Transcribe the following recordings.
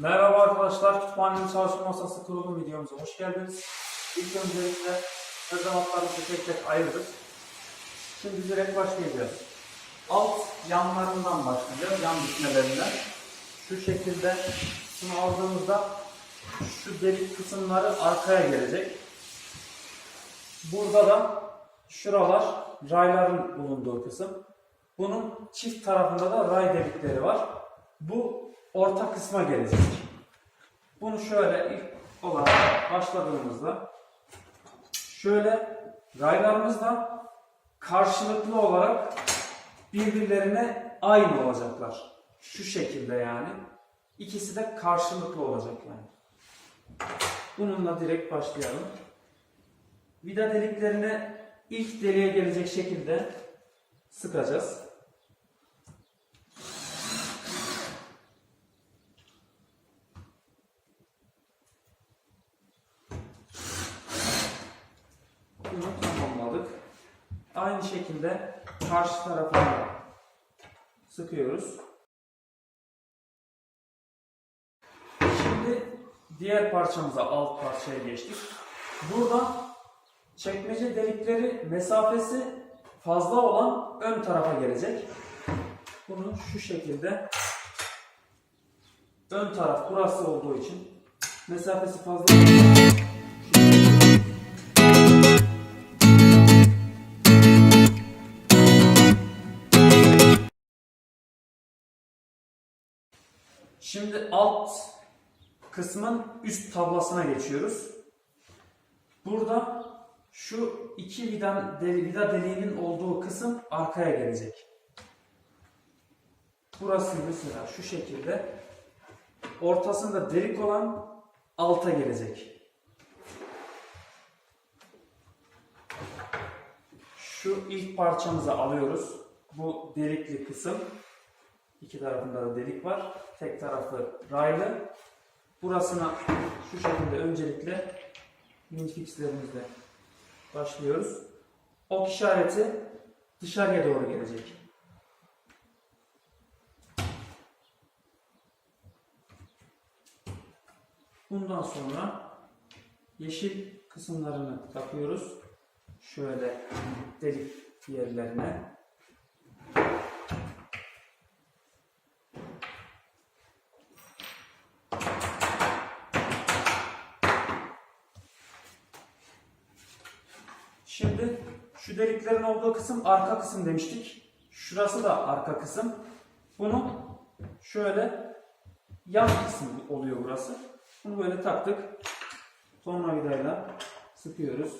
Merhaba arkadaşlar, Kütüphanenin Çalışma Masası kurulum videomuza hoş geldiniz. İlk öncelikle hırdavatlarımızı tek tek ayırdık. Şimdi direkt başlayacağız. Alt yanlarından başlayacağız, yan bitmelerinden. Şu şekilde şunu aldığımızda şu delik kısımları arkaya gelecek. Burada da şuralar rayların bulunduğu kısım. Bunun çift tarafında da ray delikleri var. Bu orta kısma gelecek. Bunu şöyle ilk olarak başladığımızda şöyle raylarımız da karşılıklı olarak birbirlerine aynı olacaklar. Şu şekilde yani. İkisi de karşılıklı olacak yani. Bununla direkt başlayalım. Vida deliklerine ilk deliğe gelecek şekilde sıkacağız. Bunu tamamladık. Aynı şekilde karşı tarafa da sıkıyoruz. Şimdi diğer parçamıza alt parçaya geçtik. Burada çekmece delikleri mesafesi fazla olan ön tarafa gelecek. Bunu şu şekilde ön taraf burası olduğu için mesafesi fazla Şimdi alt kısmın üst tablasına geçiyoruz. Burada şu iki vida, deli, vida deliğinin olduğu kısım arkaya gelecek. Burası mesela şu şekilde ortasında delik olan alta gelecek. Şu ilk parçamızı alıyoruz. Bu delikli kısım. İki tarafında da delik var. Tek tarafı raylı. Burasına şu şekilde öncelikle minfixlerimizle başlıyoruz. Ok işareti dışarıya doğru gelecek. Bundan sonra yeşil kısımlarını takıyoruz. Şöyle delik yerlerine. Şimdi şu deliklerin olduğu kısım arka kısım demiştik. Şurası da arka kısım. Bunu şöyle yan kısım oluyor burası. Bunu böyle taktık. Tornavidayla sıkıyoruz.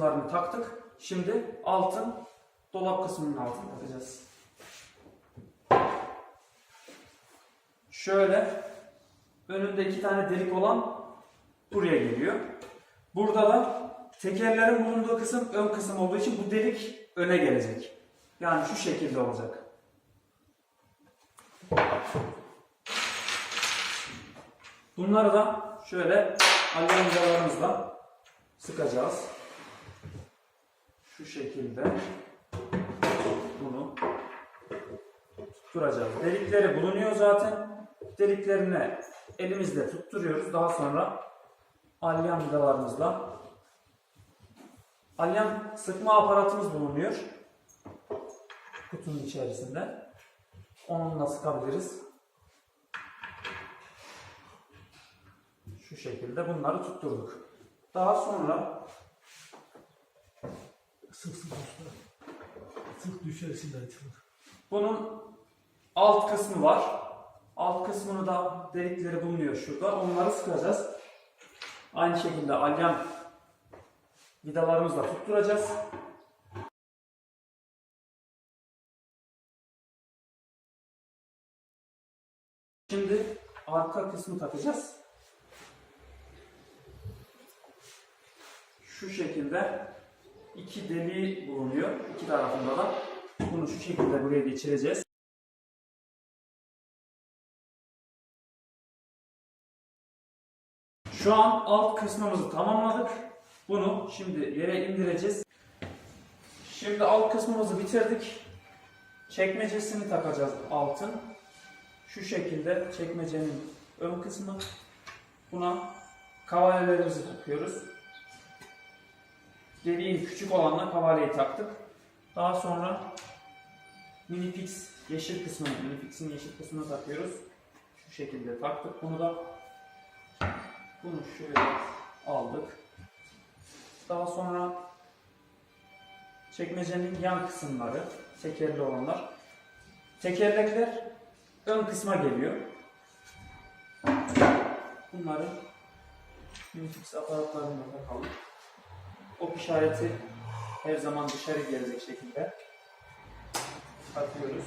Kısımlarını taktık. Şimdi altın dolap kısmının altını takacağız. Şöyle önünde iki tane delik olan buraya geliyor. Burada da tekerlerin bulunduğu kısım ön kısım olduğu için bu delik öne gelecek. Yani şu şekilde olacak. Bunları da şöyle alyancalarımızla sıkacağız. Şu şekilde bunu tutturacağız. Delikleri bulunuyor zaten. Deliklerine elimizle tutturuyoruz. Daha sonra alyan vidalarımızla alyan sıkma aparatımız bulunuyor. Kutunun içerisinde. Onunla sıkabiliriz. Şu şekilde bunları tutturduk. Daha sonra Sık sık usta. Sık düşersin açılır. bunun alt kısmı var. Alt kısmını da delikleri bulunuyor şurada. Onları sıkacağız. Aynı şekilde alyan vidalarımızla tutturacağız. Şimdi arka kısmı takacağız. Şu şekilde iki deliği bulunuyor. iki tarafında da. Bunu şu şekilde buraya geçireceğiz. Şu an alt kısmımızı tamamladık. Bunu şimdi yere indireceğiz. Şimdi alt kısmımızı bitirdik. Çekmecesini takacağız altın. Şu şekilde çekmecenin ön kısmı. Buna kavalelerimizi takıyoruz. Deliğin küçük olanla kavaleyi taktık. Daha sonra minifix yeşil kısmını, minifixin yeşil kısmını takıyoruz. Şu şekilde taktık. Bunu da bunu şöyle aldık. Daha sonra çekmecenin yan kısımları, tekerli olanlar. Tekerlekler ön kısma geliyor. Bunları minifix aparatlarına takalım. İşareti her zaman dışarı gelecek şekilde takıyoruz.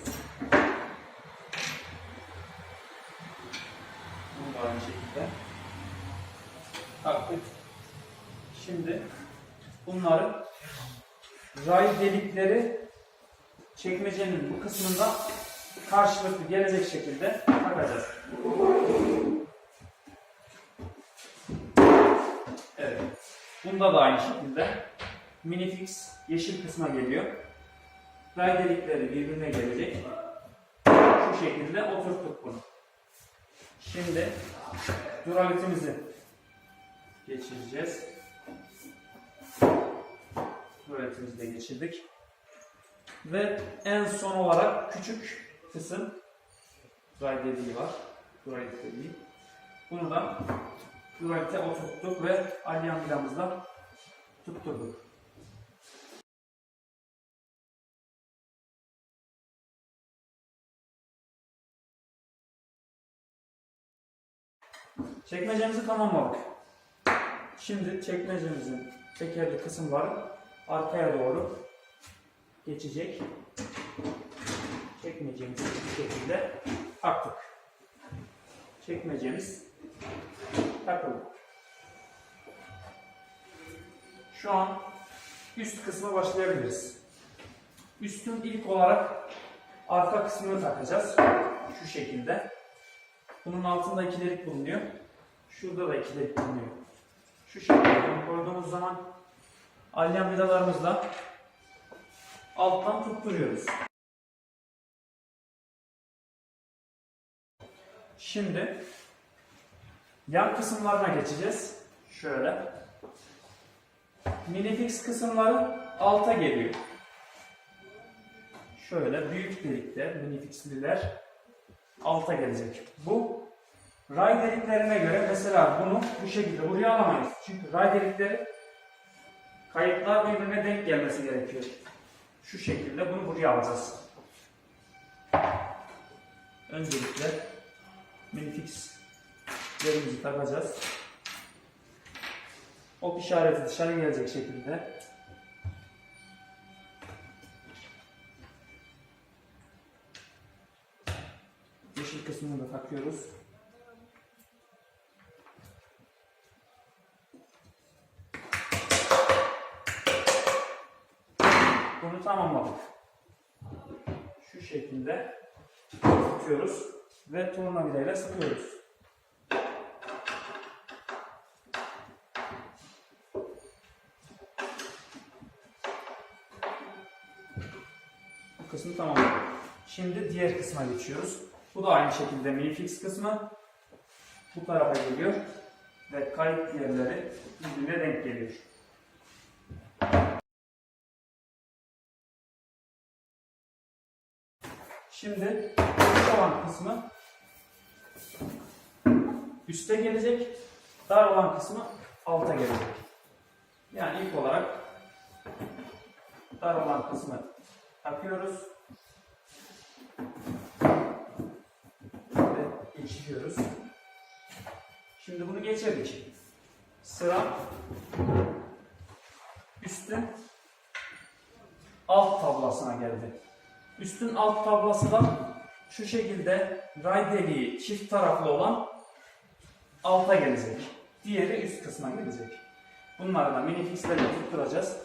Bunu da aynı şekilde taktık. Şimdi bunları ray delikleri çekmecenin bu kısmında karşılıklı gelecek şekilde takacağız. Evet. Bunda da aynı şekilde minifix yeşil kısma geliyor. Ray delikleri birbirine gelecek. Şu şekilde oturttuk bunu. Şimdi duralitimizi geçireceğiz. Duralitimizi de geçirdik. Ve en son olarak küçük kısım ray deliği var. Duralit deliği. Bunu da duralite oturttuk ve alyan vidamızla tutturduk. Çekmecemizi tamamladık. Şimdi çekmecemizin tekerli kısımları arkaya doğru geçecek. Çekmecemizi bu şekilde taktık. Çekmecemiz takıldı. Şu an üst kısma başlayabiliriz. Üstün ilk olarak arka kısmını takacağız. Şu şekilde. Bunun altında iki delik bulunuyor. Şurada da iki delik bulunuyor. Şu şekilde koyduğumuz zaman alyan vidalarımızla alttan tutturuyoruz. Şimdi yan kısımlarına geçeceğiz. Şöyle. Minifix kısımları alta geliyor. Şöyle büyük delikler, minifixliler alta gelecek. Bu ray deliklerine göre mesela bunu bu şekilde buraya alamayız. Çünkü ray delikleri kayıtlar birbirine denk gelmesi gerekiyor. Şu şekilde bunu buraya alacağız. Öncelikle minifixlerimizi takacağız. Ok işareti dışarı gelecek şekilde yeşil kısmını da takıyoruz. Bunu tamamladık. Şu şekilde tutuyoruz ve tornavidayla sıkıyoruz. Kısmı tamamladık. Şimdi diğer kısma geçiyoruz. Bu da aynı şekilde minifix kısmı. Bu tarafa geliyor ve kayıt yerleri birbirine denk geliyor. Şimdi üst olan kısmı üste gelecek, dar olan kısmı alta gelecek. Yani ilk olarak dar olan kısmı takıyoruz geçiriyoruz. Şimdi bunu geçirdik. Sıra üstün alt tablasına geldi. Üstün alt tablası da şu şekilde ray deliği çift taraflı olan alta gelecek. Diğeri üst kısma gelecek. Bunları da minifixlerle tutturacağız.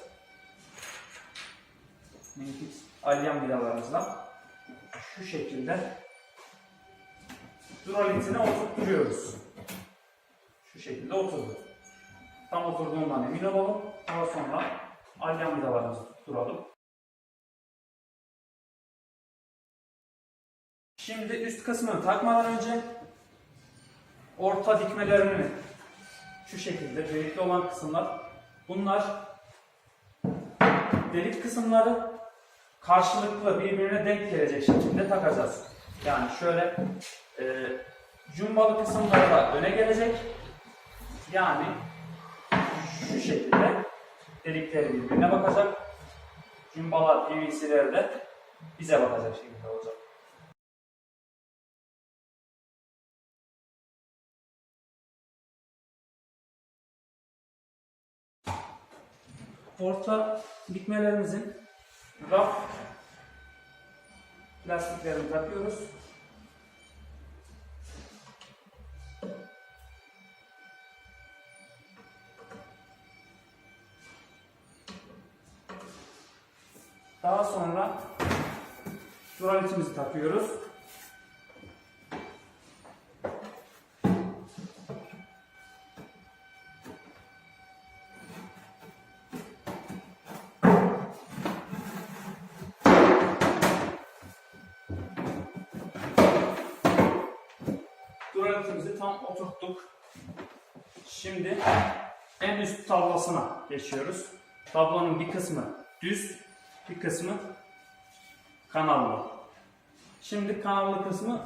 Minfix alyan vidalarımızla şu şekilde duralitine oturtturuyoruz. Şu şekilde oturdu. Tam oturduğundan emin olalım. Daha sonra alyan vidalarımızı tutturalım. Şimdi üst kısmını takmadan önce orta dikmelerini şu şekilde delikli olan kısımlar bunlar delik kısımları karşılıklı birbirine denk gelecek şekilde takacağız. Yani şöyle e, cumbalı kısımları da öne gelecek. Yani şu şekilde delikleri birbirine bakacak. Cumbalar PVC'ler de bize bakacak şekilde olacak. Orta dikmelerimizin raf lastiklerini takıyoruz. Daha sonra duralitimizi takıyoruz. Duralitimizi tam oturttuk. Şimdi en üst tablasına geçiyoruz. Tablonun bir kısmı düz, bir kısmı kanallı. Şimdi kanallı kısmı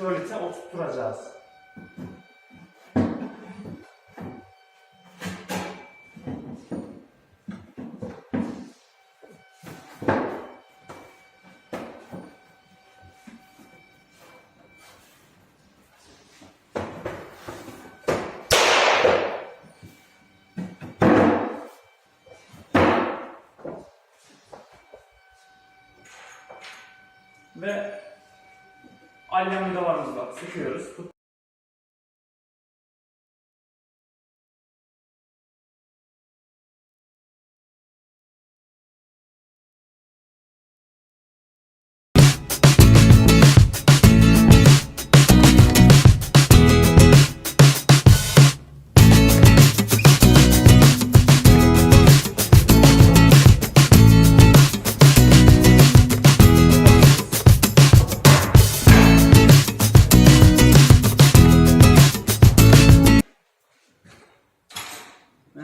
duralite oturtturacağız. Ve alyan vidalarımızla sıkıyoruz.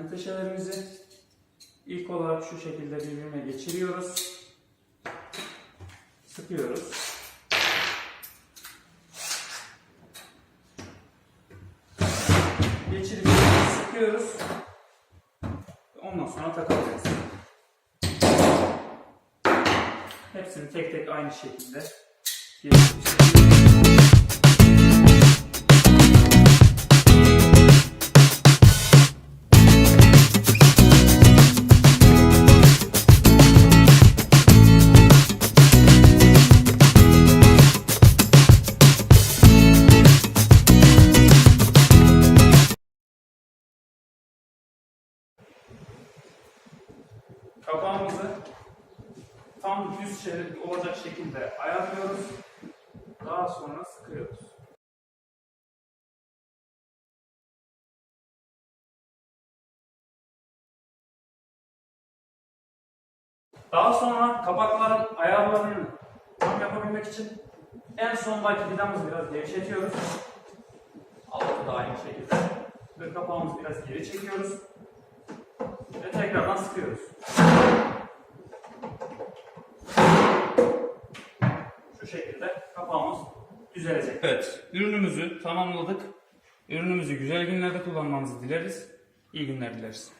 Tut- Menteşelerimizi ilk olarak şu şekilde birbirine geçiriyoruz. Sıkıyoruz. Geçirip sıkıyoruz. Ondan sonra takacağız. Hepsini tek tek aynı şekilde geçiriyoruz. Daha sonra sıkıyoruz. Daha sonra kapakların ayarlarını tam yapabilmek için en sondaki vidamızı biraz gevşetiyoruz. Altı da aynı şekilde. Ve kapağımızı biraz geri çekiyoruz. Ve tekrardan sıkıyoruz. Şu şekilde kapağımız düzelecek. Evet, ürünümüzü tamamladık. Ürünümüzü güzel günlerde kullanmanızı dileriz. İyi günler dileriz.